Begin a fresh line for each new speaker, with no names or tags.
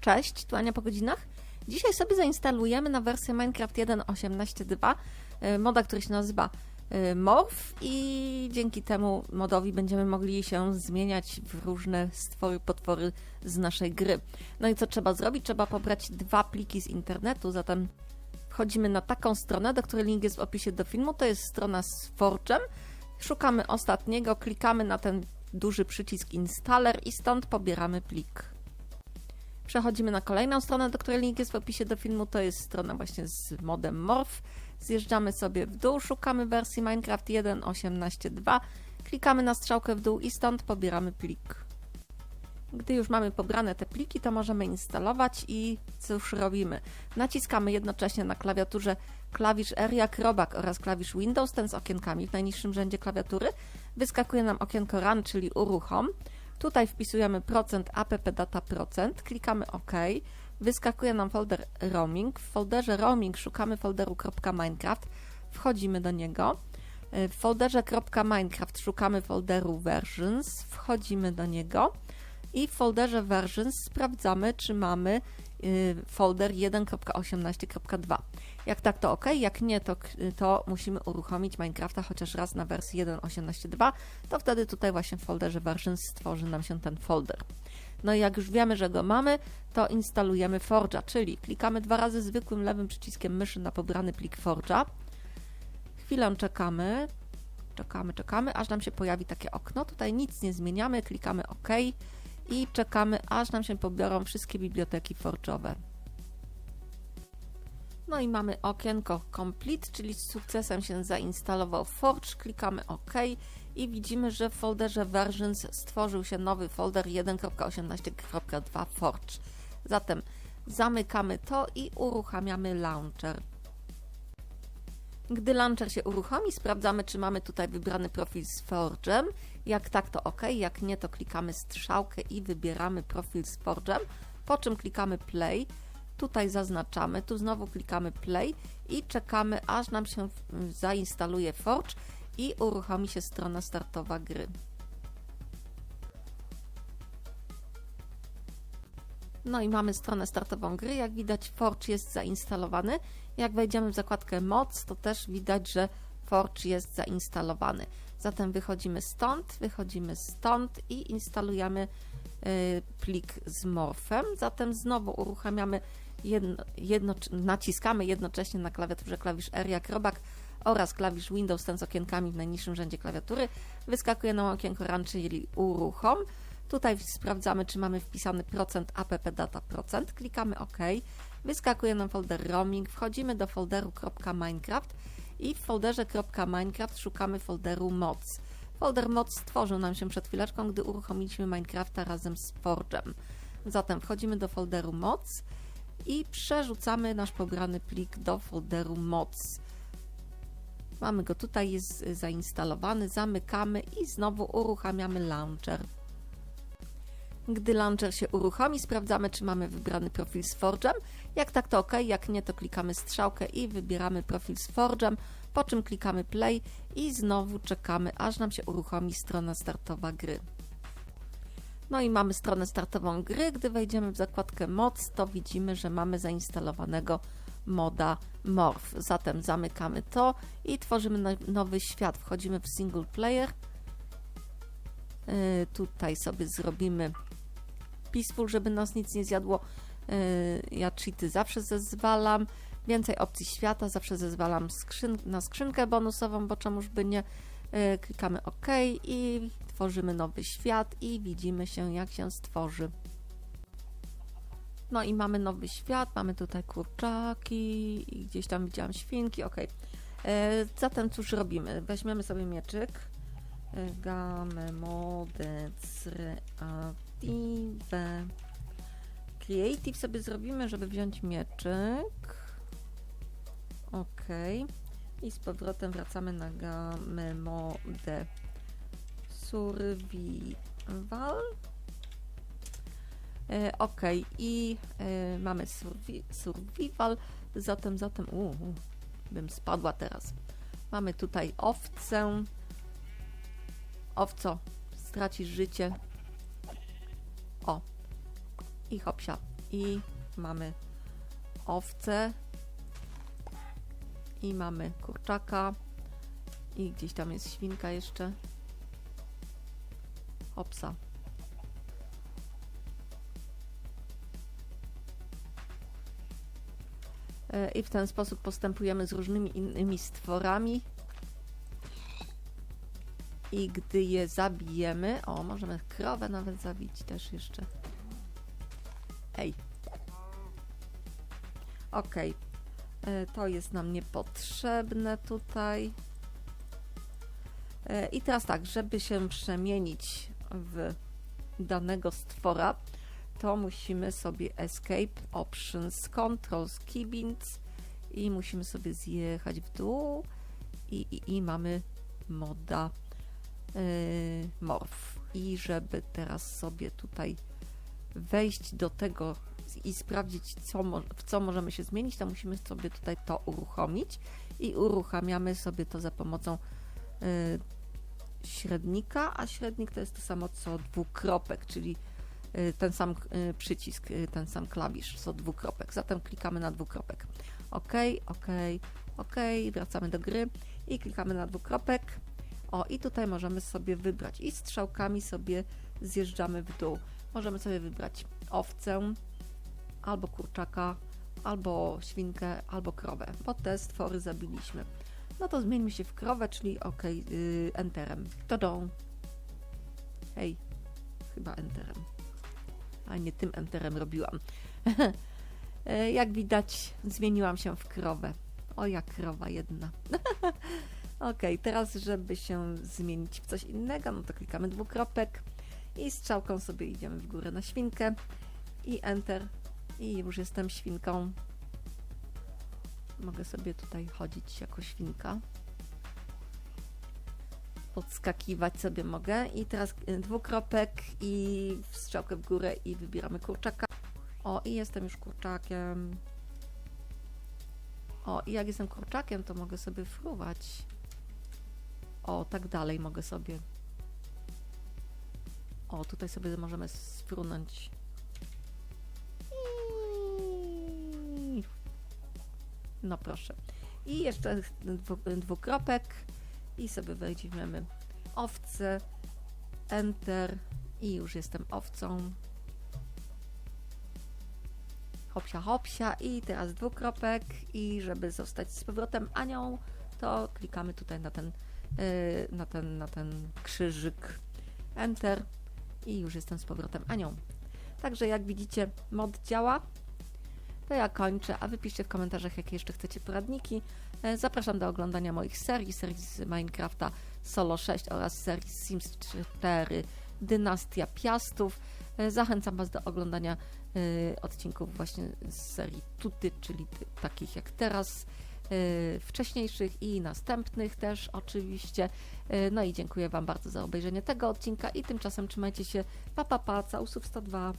Cześć, tu Ania po godzinach. Dzisiaj sobie zainstalujemy na wersję Minecraft 1.18.2 e, moda, który się nazywa e, Morph i dzięki temu modowi będziemy mogli się zmieniać w różne stwory, potwory z naszej gry. No i co trzeba zrobić? Trzeba pobrać dwa pliki z internetu, zatem wchodzimy na taką stronę, do której link jest w opisie do filmu. To jest strona z Forge'em. Szukamy ostatniego, klikamy na ten duży przycisk Installer i stąd pobieramy plik. Przechodzimy na kolejną stronę, do której link jest w opisie do filmu. To jest strona właśnie z modem Morph. Zjeżdżamy sobie w dół, szukamy wersji Minecraft 1.18.2, klikamy na strzałkę w dół i stąd pobieramy plik. Gdy już mamy pobrane te pliki, to możemy instalować i cóż robimy? Naciskamy jednocześnie na klawiaturze klawisz R jak robak oraz klawisz Windows, ten z okienkami w najniższym rzędzie klawiatury. Wyskakuje nam okienko Run, czyli uruchom. Tutaj wpisujemy procent app data procent, klikamy OK. Wyskakuje nam folder roaming. W folderze roaming szukamy folderu .minecraft, wchodzimy do niego. W folderze .minecraft szukamy folderu versions, wchodzimy do niego i w folderze versions sprawdzamy, czy mamy y, folder 1.18.2. Jak tak, to OK, jak nie, to, to musimy uruchomić Minecrafta chociaż raz na wersji 1.18.2, to wtedy tutaj właśnie w folderze versions stworzy nam się ten folder. No i jak już wiemy, że go mamy, to instalujemy Forge'a, czyli klikamy dwa razy zwykłym lewym przyciskiem myszy na pobrany plik Forge'a. Chwilę czekamy, czekamy, czekamy, aż nam się pojawi takie okno. Tutaj nic nie zmieniamy, klikamy OK i czekamy, aż nam się pobiorą wszystkie biblioteki forge'owe. No i mamy okienko Complete, czyli z sukcesem się zainstalował Forge. Klikamy OK i widzimy, że w folderze Versions stworzył się nowy folder 1.18.2 Forge. Zatem zamykamy to i uruchamiamy launcher. Gdy launcher się uruchomi, sprawdzamy, czy mamy tutaj wybrany profil z Forge'em. Jak tak, to OK, jak nie, to klikamy strzałkę i wybieramy profil z Forge'em, po czym klikamy Play. Tutaj zaznaczamy, tu znowu klikamy Play i czekamy, aż nam się zainstaluje Forge i uruchomi się strona startowa gry. No i mamy stronę startową gry. Jak widać, Forge jest zainstalowany. Jak wejdziemy w zakładkę Moc, to też widać, że Forge jest zainstalowany. Zatem wychodzimy stąd, wychodzimy stąd i instalujemy y, plik z morfem. Zatem znowu uruchamiamy jedno, jedno, naciskamy jednocześnie na klawiaturze klawisz R jak robak oraz klawisz Windows ten z okienkami w najniższym rzędzie klawiatury. Wyskakuje nam okienko Run, czyli uruchom. Tutaj sprawdzamy, czy mamy wpisany procent app data procent. Klikamy OK. Wyskakuje nam folder roaming. Wchodzimy do folderu .minecraft i w folderze .minecraft szukamy folderu moc. Folder moc stworzył nam się przed chwileczką, gdy uruchomiliśmy Minecrafta razem z Forge'em. Zatem wchodzimy do folderu moc i przerzucamy nasz pobrany plik do folderu moc. Mamy go tutaj, jest zainstalowany, zamykamy i znowu uruchamiamy launcher. Gdy launcher się uruchomi, sprawdzamy, czy mamy wybrany profil z Forge'em. Jak tak, to OK, jak nie, to klikamy strzałkę i wybieramy profil z Forge'em, po czym klikamy Play i znowu czekamy, aż nam się uruchomi strona startowa gry. No i mamy stronę startową gry. Gdy wejdziemy w zakładkę moc, to widzimy, że mamy zainstalowanego moda Morph. Zatem zamykamy to i tworzymy nowy świat. Wchodzimy w single player. Yy, tutaj sobie zrobimy peaceful, żeby nas nic nie zjadło. Yy, ja cheaty zawsze zezwalam. Więcej opcji świata, zawsze zezwalam skrzyn na skrzynkę bonusową, bo czemuż by nie. Yy, klikamy OK i tworzymy nowy świat i widzimy się jak się stworzy. No i mamy nowy świat, mamy tutaj kurczaki i gdzieś tam widziałam świnki, ok. E, zatem cóż robimy? Weźmiemy sobie mieczyk. Game mode creative. Creative sobie zrobimy, żeby wziąć mieczyk. Ok. I z powrotem wracamy na game mode survival. E, ok, i e, mamy survi survival, zatem, zatem, u, bym spadła teraz. Mamy tutaj owcę. Owco, stracisz życie. O, i hopsia, i mamy owce i mamy kurczaka i gdzieś tam jest świnka jeszcze. Hopsa. E, I w ten sposób postępujemy z różnymi innymi stworami. I gdy je zabijemy, o, możemy krowę nawet zabić też jeszcze. Ej. Okej. E, To jest nam niepotrzebne tutaj. E, I teraz tak, żeby się przemienić w danego stwora, to musimy sobie Escape Options Controls Keybinds i musimy sobie zjechać w dół i, i, i mamy moda yy, Morph. I żeby teraz sobie tutaj wejść do tego i sprawdzić, co, w co możemy się zmienić, to musimy sobie tutaj to uruchomić i uruchamiamy sobie to za pomocą yy, średnika, a średnik to jest to samo co dwukropek, czyli y, ten sam y, przycisk, y, ten sam klawisz co dwukropek. Zatem klikamy na dwukropek. OK, OK, OK, wracamy do gry i klikamy na dwukropek. O, i tutaj możemy sobie wybrać i strzałkami sobie zjeżdżamy w dół. Możemy sobie wybrać owcę, albo kurczaka, albo świnkę, albo krowę, bo te stwory zabiliśmy. No to zmieńmy się w krowę, czyli OK, yy, enterem. Todą. Hej, chyba enterem. A nie tym enterem robiłam. E, Jak widać, zmieniłam się w krowę. O, jak krowa jedna. ok, teraz, żeby się zmienić w coś innego, no to klikamy dwukropek i strzałką sobie idziemy w górę na świnkę i enter i już jestem świnką. Mogę sobie tutaj chodzić jako świnka. Podskakiwać sobie mogę. I teraz y, dwukropek i strzałkę w górę i wybieramy kurczaka. O, i jestem już kurczakiem. O, i jak jestem kurczakiem, to mogę sobie fruwać. O, tak dalej mogę sobie. O, tutaj sobie możemy sfrunąć. No proszę. I jeszcze dwu- dwukropek i sobie weźmiemy owce, enter i już jestem owcą. Hopsia, hopsia i teraz dwukropek i żeby zostać z powrotem Anią, to klikamy tutaj na ten, na ten, na ten krzyżyk enter i już jestem z powrotem Anią. Także jak widzicie, mod działa. To ja kończę, a wy piszcie w komentarzach, jakie jeszcze chcecie poradniki. E, Zapraszam do oglądania moich serii, serii z Minecrafta Solo 6 oraz serii Sims 4 Dynastia Piastów. E, Zachęcam Was do oglądania e, odcinków właśnie z serii Tuty, czyli takich jak teraz, wcześniejszych i następnych też oczywiście. E, No i dziękuję Wam bardzo za obejrzenie tego odcinka i tymczasem trzymajcie się. Pa, pa, pa, całusów 102.